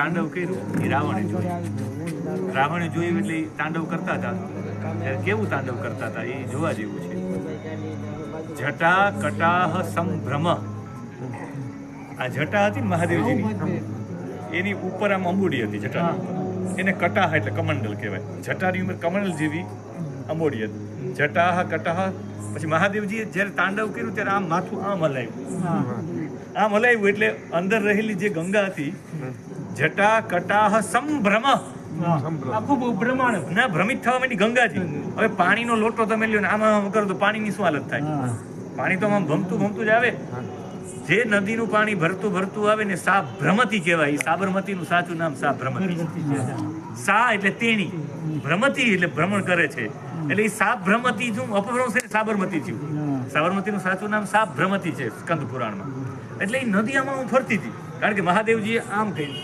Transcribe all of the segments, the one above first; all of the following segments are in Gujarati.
તાંડવ કર્યું એ રાવણે જોયું. રાવણે જોયું એટલે તાંડવ કરતા હતા. કેવું તાંડવ કરતા હતા? એ જોવા જેવું છે. જટા કટાહ સંભ્રમ. આ જટા હતી મહાદેવજીની? એની ઉપર આમ અંબુડી હતી જટા એને કટાહ એટલે કમંડલ કહેવાય. જટાની ઉંમર કમંડલ જેવી અંબોડી હતી. જટાહ કટાહ પછી મહાદેવજીએ જ્યારે તાંડવ કર્યું ત્યારે આમ માથું આમ હલાવ્યું. આમ હલાવ્યું એટલે અંદર રહેલી જે ગંગા હતી જટા કટાહ સંભ્રમ. આખું બ્રહ્માંડ ના ભ્રમિત થવા માંડી ગંગાજી. હવે પાણીનો લોટો તમે લ્યો ને આમાં કરો તો પાણીની શું હાલત થાય? પાણી તો આમ ભમતું ભમતું જ આવે. જે નદીનું પાણી ભરતું ભરતું આવે ને સા ભ્રમતી કહેવાય સાબરમતીનું સાચું નામ સા ભ્રમતી સા એટલે તેણી. ભ્રમતી એટલે ભ્રમણ કરે છે. એટલે એ સાપ ભ્રમતી શું અપભ્રંશ છે સાબરમતી થયું સાબરમતીનું સાચું નામ સાપ ભ્રમતી છે સ્કંદ પુરાણમાં એટલે એ નદી આમાં હું ફરતી હતી. કારણ કે મહાદેવજીએ આમ કહ્યું.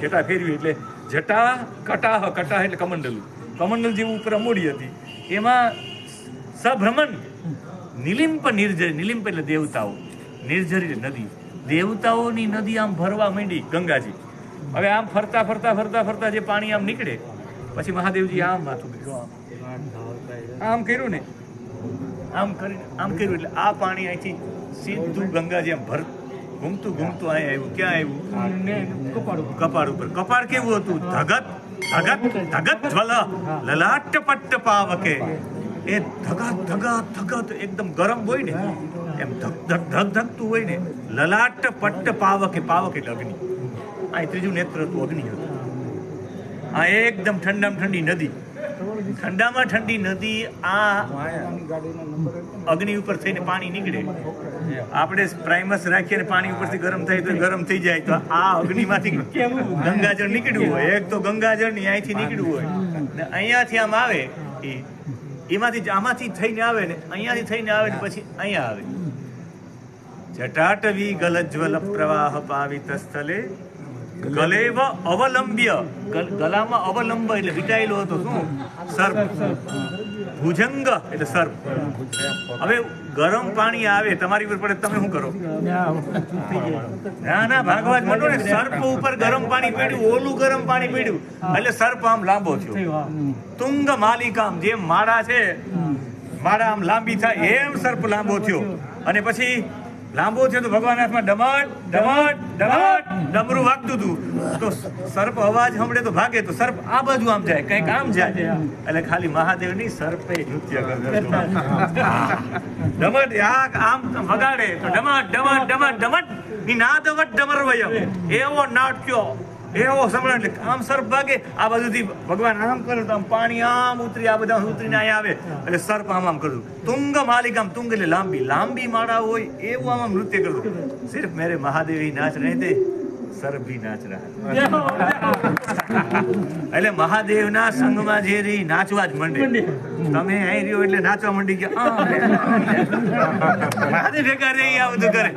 જટા ફેરવી એટલે જટા, કટાહ કટાહ એટલે કમંડલ. કમંડલ જેવું ઉપર અમૂડી હતી. એમાં સભ્રમણ નિલિંપ નિર્જર નિલિંપ એટલે દેવતાઓ. નિર્જરી નદી. દેવતાઓની નદી આમ ભરવા માંડી ગંગાજી. હવે આમ ફરતા ફરતા ફરતા ફરતા જે પાણી આમ નીકળે, પછી મહાદેવજી આમ માથું આમ. કર્યું ને. આમ કરી આમ કર્યું એટલે આ પાણી અહીંથી સીધું ગંગાજી આમ ભર ઘૂમતું ઘૂમતું અહીં આવ્યું. ક્યાં આવ્યું? કપાળ ઉપર. કપાળ કેવું હતું? ધગત ધગત ધગત જ્વલ. લલાટ પટ્ટ પાવકે. એ ધગત ધગત ધગત એકદમ ગરમ હોય ને એમ ધક ધક ધક ધકતું હોય ને લલાટ પટ્ટ પાવકે પાવક એટલે અગ્નિ. આ ત્રીજું નેત્ર હતું અગ્નિ હતું. આ એકદમ ઠંડામાં ઠંડી નદી. ઠંડામાં ઠંડી નદી, આ અગ્નિ ઉપર થઈને પાણી નીકળે. આપણે પ્રાઇમસ રાખીને પાણી ઉપરથી ગરમ થાય તો ગરમ થઈ જાય. તો આ અગ્નિમાંથી ગંગાજળ નીકળ્યું હોય. એક તો ગંગાજળની અહીંથી નીકળ્યું હોય. ને અહીંયાથી આમ આવે એ. એમાંથી આમાંથી થઈને આવે ને અહીંયાથી થઈને આવે ને પછી અહીંયા આવે. જટાટવી ગલજ્વલ પ્રવાહ પાવિત સ્થલે ગલેવ અવલંબ્ય. ગલામાં અવલંબ એટલે વિટાયેલો હતો શું? સર્પ. ભુજંગ એટલે સર્પ. હવે ગરમ પાણી આવે, તમારી ઉપર પડે તમે શું કરો? ના ના ભાગવા જ માંડો ને, સર્પ ઉપર ગરમ પાણી પીડ્યું, ઓલું ગરમ પાણી પીડ્યું. એટલે સર્પ આમ લાંબો થયો. તુંગ માલિકામ જેમ માળા છે, માળા આમ લાંબી થાય, એમ સર્પ લાંબો થયો. અને પછી લાંબો છે તો ભગવાન હાથમાં ડમટ ડમટ ડમટ ડમરું વાગતું હતું. તો સર્પ અવાજ સાંભળે તો ભાગે, તો સર્પ આ બાજુ આમ જાય, કંઈક આમ જાય. એટલે ખાલી મહાદેવની સર્પે નૃત્ય. ડમટ આમ વગાડે. તો ડમટ ડમટ ડમટ ડમટ. ની નાદવટ ડમરવયમ. એવો નાટ્યો એવો સંભળાય એટલે આમ સર્પ ભાગે આ બાજુથી ભગવાન આમ કરે આમ પાણી આમ ઉતરી, આ બધા ઉતરીને અહીંયા આવે. એટલે સર્પ આમ આમ કરતું તુંગ માલિક આમ તુંગ એટલે લાંબી લાંબી માળા હોય એવું આમ આમ નૃત્ય કરતું સિર્ફ મેરે મહાદેવી નાચ રહે તે સરભી નાચ રહ્યા એટલે મહાદેવના સંગમાં જે રહી નાચવા જ મંડે. તમે અહીં રહ્યો એટલે નાચવા મંડી ગયા. મહાદેવ ભેગા રહી આ બધું કરે.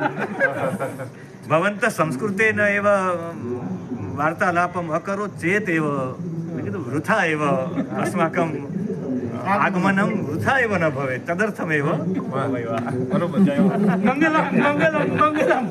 ભવંત સંસ્કૃતેન એવ વાર્તાલાપમ અકરો ચેત એવ કીધું વૃથા એવ અસ્માકમ આગમનમ વૃથા એવ ન ભવે તદર્થમ એવ બરોબર મંગલમ મંગલમ મંગલમ